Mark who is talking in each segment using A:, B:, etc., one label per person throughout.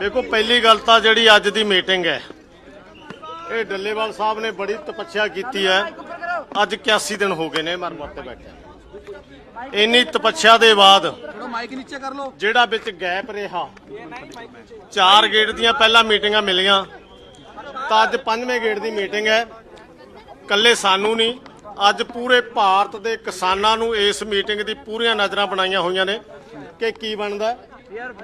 A: ਦੇਖੋ ਪਹਿਲੀ ਗੱਲ ਤਾਂ ਜਿਹੜੀ ਅੱਜ ਦੀ ਮੀਟਿੰਗ ਹੈ ਇਹ ਡੱਲੇਵਾਲ ਸਾਹਿਬ ਨੇ ਬੜੀ ਤਪੱਸਿਆ ਕੀਤੀ ਹੈ। ਅੱਜ 81 ਦਿਨ ਹੋ ਗਏ ਨੇ ਮਰ ਮਰ ਤੇ ਬੈਠੇ ਇੰਨੀ ਤਪੱਸਿਆ ਦੇ ਬਾਅਦ
B: ਥੋੜਾ ਮਾਈਕ ਨੀਚੇ ਕਰ ਲਓ।
A: ਜਿਹੜਾ ਵਿੱਚ ਗੈਪ ਰਿਹਾ ਚਾਰ ਗੇਟ ਦੀਆਂ ਪਹਿਲਾਂ ਮੀਟਿੰਗਾਂ ਮਿਲੀਆਂ। ਤਾਂ ਅੱਜ ਪੰਜਵੇਂ ਗੇਟ ਦੀ ਮੀਟਿੰਗ ਹੈ। ਕੱਲੇ ਸਾਨੂੰ ਨਹੀਂ ਅੱਜ ਪੂਰੇ ਭਾਰਤ ਦੇ ਕਿਸਾਨਾਂ ਨੂੰ ਇਸ ਮੀਟਿੰਗ ਦੀ ਪੂਰੀਆਂ ਨਜ਼ਰਾਂ ਬਣਾਈਆਂ ਹੋਈਆਂ ਨੇ ਕਿ ਕੀ ਬਣਦਾ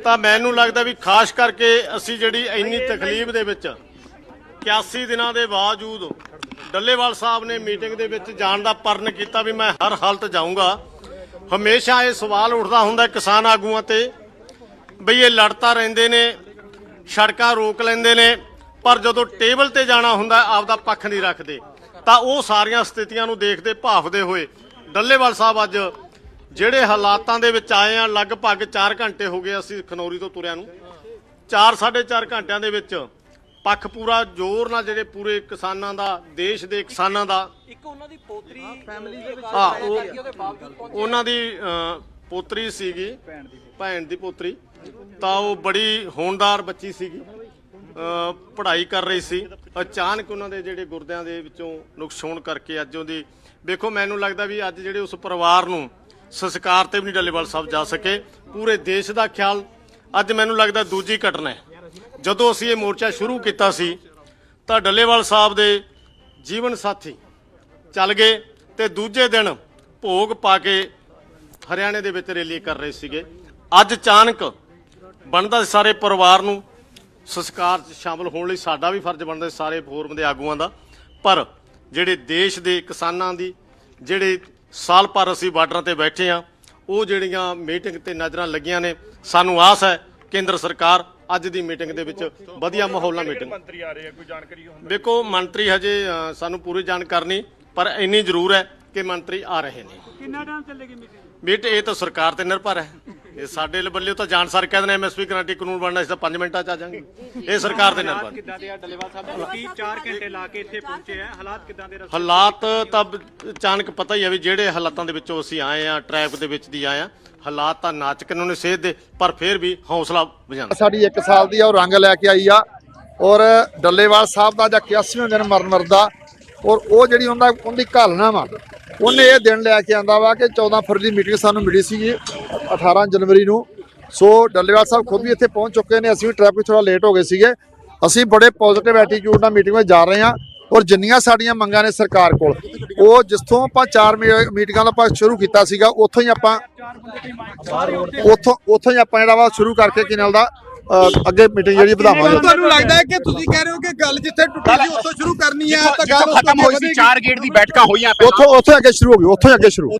A: ਤਾਂ ਮੈਨੂੰ ਲੱਗਦਾ ਵੀ ਖਾਸ ਕਰਕੇ ਅਸੀਂ ਜਿਹੜੀ ਇੰਨੀ ਤਕਲੀਫ ਦੇ ਵਿੱਚ 81 ਦਿਨਾਂ ਦੇ ਬਾਵਜੂਦ ਡੱਲੇਵਾਲ ਸਾਹਿਬ ਨੇ ਮੀਟਿੰਗ ਦੇ ਵਿੱਚ ਜਾਣ ਦਾ ਪਰਨ ਕੀਤਾ ਵੀ ਮੈਂ ਹਰ ਹਾਲਤ ਜਾਊਂਗਾ। ਹਮੇਸ਼ਾ ਇਹ ਸਵਾਲ ਉੱਠਦਾ ਹੁੰਦਾ ਕਿਸਾਨ ਆਗੂਆਂ ਤੇ ਬਈ ਇਹ ਲੜਤਾ ਰਹਿੰਦੇ ਨੇ, ਸੜਕਾਂ ਰੋਕ ਲੈਂਦੇ ਨੇ, ਪਰ ਜਦੋਂ ਟੇਬਲ ਤੇ ਜਾਣਾ ਹੁੰਦਾ ਆਪਦਾ ਪੱਖ ਨਹੀਂ ਰੱਖਦੇ, ਤਾਂ ਉਹ ਸਾਰੀਆਂ ਸਥਿਤੀਆਂ ਨੂੰ ਦੇਖਦੇ ਭਾਫਦੇ ਹੋਏ ਡੱਲੇਵਾਲ ਸਾਹਿਬ ਅੱਜ ਜਿਹੜੇ ਹਾਲਾਤਾਂ ਦੇ ਵਿੱਚ ਆਏ ਆ ਲਗਭਗ 4 ਘੰਟੇ ਹੋ ਗਏ ਅਸੀਂ ਖਨੌਰੀ ਤੋਂ ਤੁਰਿਆਂ ਨੂੰ। 4 4.5 ਘੰਟਿਆਂ ਦੇ ਵਿੱਚ ਪੱਖ ਪੂਰਾ ਜ਼ੋਰ ਨਾਲ ਜਿਹੜੇ ਪੂਰੇ ਕਿਸਾਨਾਂ ਦਾ ਦੇਸ਼ ਦੇ ਕਿਸਾਨਾਂ ਦਾ।
C: ਇੱਕ ਉਹਨਾਂ ਦੀ ਪੋਤਰੀ
B: ਫੈਮਿਲੀ ਦੇ ਵਿੱਚ
A: ਹਾਂ ਉਹਨਾਂ ਦੀ ਪੋਤਰੀ ਸੀਗੀ ਭੈਣ ਦੀ ਪੋਤਰੀ। ਤਾਂ ਉਹ ਬੜੀ ਹੋਣਦਾਰ ਬੱਚੀ ਸੀਗੀ। ਪੜ੍ਹਾਈ ਕਰ ਰਹੀ ਸੀ। ਅਚਾਨਕ ਉਹਨਾਂ ਦੇ ਜਿਹੜੇ ਗੁਰਦਿਆਂ ਦੇ ਵਿੱਚੋਂ ਨੁਕਸ ਹੋਣ ਕਰਕੇ ਅੱਜ ਉਹਦੀ ਵੇਖੋ ਮੈਨੂੰ ਲੱਗਦਾ ਵੀ ਅੱਜ ਜਿਹੜੇ ਉਸ ਪਰਿਵਾਰ ਨੂੰ ਸੰਸਕਾਰ ਤੇ ਵੀ ਨਹੀਂ ਡੱਲੇਵਾਲ ਸਾਹਿਬ ਜਾ ਸਕੇ। ਪੂਰੇ ਦੇਸ਼ ਦਾ ਖਿਆਲ ਅੱਜ ਮੈਨੂੰ ਲੱਗਦਾ ਦੂਜੀ ਘਟਨਾ ਹੈ। ਜਦੋਂ ਅਸੀਂ ਇਹ ਮੋਰਚਾ ਸ਼ੁਰੂ ਕੀਤਾ ਸੀ, ਤਾਂ ਡੱਲੇਵਾਲ ਸਾਹਿਬ ਦੇ ਜੀਵਨ ਸਾਥੀ ਚੱਲ ਗਏ ਤੇ ਦੂਜੇ ਦਿਨ ਭੋਗ ਪਾ ਕੇ ਹਰਿਆਣੇ ਦੇ ਵਿੱਚ ਰੈਲੀ ਕਰ ਰਹੇ ਸੀਗੇ। ਅੱਜ ਅਚਾਨਕ ਬਣਦਾ ਸਾਰੇ ਪਰਿਵਾਰ ਨੂੰ ਸੰਸਕਾਰ 'ਚ ਸ਼ਾਮਲ ਹੋਣ ਲਈ ਸਾਡਾ ਵੀ ਫਰਜ਼ ਬਣਦਾ ਸਾਰੇ ਫੋਰਮ ਦੇ ਆਗੂਆਂ ਦਾ। ਪਰ ਜਿਹੜੇ ਦੇਸ਼ ਦੇ ਕਿਸਾਨਾਂ ਦੀ, ਜਿਹੜੇ ਸਾਲ ਭਰ ਅਸੀਂ ਬਾਰਡਰਾਂ ਤੇ ਬੈਠੇ ਆ ਉਹ ਜਿਹੜੀਆਂ ਮੀਟਿੰਗ ਤੇ ਨਜ਼ਰਾਂ ਲੱਗੀਆਂ ਨੇ ਸਾਨੂੰ ਆਸ ਹੈ ਕੇਂਦਰ ਸਰਕਾਰ ਅੱਜ ਦੀ ਮੀਟਿੰਗ ਦੇ ਵਿੱਚ ਵਧੀਆ ਮਾਹੌਲ ਨਾਲ ਮੀਟਿੰਗ
D: ਮੰਤਰੀ ਆ ਰਹੇ ਆ? ਕੋਈ ਜਾਣਕਾਰੀ ਹੁੰਦੀ?
A: ਦੇਖੋ ਮੰਤਰੀ ਹਜੇ ਸਾਨੂੰ ਪੂਰੀ ਜਾਣਕਾਰੀ ਨਹੀਂ ਪਰ ਇੰਨੀ ਜ਼ਰੂਰ ਹੈ ਕਿ ਮੰਤਰੀ ਆ ਰਹੇ ਨੇ।
E: ਕਿੰਨਾ ਟਾਈਮ ਚੱਲੇਗੀ ਮੀਟਿੰਗ?
A: ਮੀਟ ਇਹ ਤਾਂ ਸਰਕਾਰ ਤੇ ਨਿਰਭਰ ਹੈ। ਇਹ ਸਾਡੇ ਵੱਲੋਂ ਤਾਂ ਜਾਣ ਸਰ ਕਹਿੰਦੇ ਨੇ ਐਮਐਸਪੀ ਗਰੰਟੀ ਕਾਨੂੰਨ ਬਣਨਾ ਇਸ ਤਾਂ 5 ਮਿੰਟਾਂ ਚ ਆ ਜਾਾਂਗੇ। ਇਹ ਸਰਕਾਰ ਤੇ ਨਿਰਭਰ।
E: ਕਿੱਦਾਂ ਦੇ ਆ ਡੱਲੇਵਾਲ ਸਾਹਿਬ? ਤੁਸੀਂ 4 ਘੰਟੇ ਲਾ ਕੇ ਇੱਥੇ ਪਹੁੰਚੇ ਆ। ਹਾਲਾਤ ਕਿੱਦਾਂ ਦੇ
A: ਹਾਲਾਤ ਤਾਂ ਅਚਾਨਕ ਪਤਾ ਹੀ ਹੈ ਵੀ ਜਿਹੜੇ ਹਾਲਾਤਾਂ ਦੇ ਵਿੱਚੋਂ ਅਸੀਂ ਆਏ ਆ ਟ੍ਰੈਫਿਕ ਦੇ ਵਿੱਚ ਦੀ ਆਏ ਆ ਹਾਲਾਤ ਤਾਂ ਨਾਚ ਕਾਨੂੰਨ ਸੇਧ ਦੇ ਪਰ ਫਿਰ ਵੀ ਹੌਸਲਾ ਵਜਾਉਂਦਾ
F: ਸਾਡੀ 1 ਸਾਲ ਦੀ ਆ ਉਹ ਰੰਗ ਲੈ ਕੇ ਆਈ ਆ। ਔਰ ਡੱਲੇਵਾਲ ਸਾਹਿਬ ਦਾ ਜਾਂ 81ਵਾਂ ਦਿਨ ਮਰਨ ਮਰਦਾ ਔਰ ਉਹ ਜਿਹੜੀ ਉਹਦਾ ਉਹਦੀ ਘਾਲਣਾ ਵਾ ਉਹਨੇ ਇਹ ਦਿਨ ਲੈ ਕੇ ਆਂਦਾ ਵਾ ਕਿ 14 ਫਰਵਰੀ ਦੀ ਮੀਟਿੰਗ ਸਾਨੂੰ ਮਿਲੀ ਸੀ 18 ਜਨਵਰੀ ਨੂੰ। ਸੋ ਡੱਲੇਵਾਲ ਸਾਹਿਬ ਖੁਦ ਵੀ ਇੱਥੇ ਪਹੁੰਚ ਚੁੱਕੇ ਨੇ, ਅਸੀਂ ਵੀ ਟ੍ਰੈਫਿਕ ਥੋੜਾ ਲੇਟ ਹੋ ਗਏ ਸੀਗੇ। ਅਸੀਂ ਬੜੇ ਪੋਜ਼ਿਟਿਵ ਐਟੀਟਿਊਡ ਨਾਲ ਮੀਟਿੰਗ ਵਿੱਚ ਜਾ ਰਹੇ ਹਾਂ ਔਰ ਜਿੰਨੀਆਂ ਸਾਡੀਆਂ ਮੰਗਾਂ ਨੇ ਸਰਕਾਰ ਕੋਲ, ਉਹ ਜਿੱਥੋਂ ਆਪਾਂ ਚਾਰ ਮੀ- ਮੀਟਿੰਗਾਂ ਦਾ ਆਪਾਂ ਸ਼ੁਰੂ ਕੀਤਾ ਸੀਗਾ, ਉੱਥੋਂ ਹੀ ਆਪਾਂ ਉੱਥੋਂ ਉੱਥੋਂ ਹੀ ਆਪਾਂ ਜਿਹੜਾ ਵਾ ਸ਼ੁਰੂ ਕਰਕੇ ਕਿਨਲ ਦਾ ਅੱਗੇ ਮੀਟਿੰਗ ਜਿਹੜੀ ਵਧਾਵਾਂਗੇ।
B: ਤੁਹਾਨੂੰ ਲੱਗਦਾ ਹੈ ਕਿ ਤੁਸੀਂ ਕਹਿ ਰਹੇ ਹੋ ਕਿ ਗੱਲ ਜਿੱਥੇ ਟੁੱਟੀ ਸੀ ਉੱਥੋਂ ਸ਼ੁਰੂ ਕਰਨੀ ਹੈ ਤਾਂ ਗੱਲ
D: ਖਤਮ ਹੋਈ ਸੀ ਚਾਰ ਗੇਟ ਦੀ ਬੈਠਕਾਂ ਹੋਈਆਂ ਪਹਿਲਾਂ।
F: ਉੱਥੋਂ ਉੱਥੋਂ ਅੱਗੇ ਸ਼ੁਰੂ ਹੋ ਗਈ ਉੱਥੋਂ ਅੱਗੇ ਸ਼ੁਰੂ।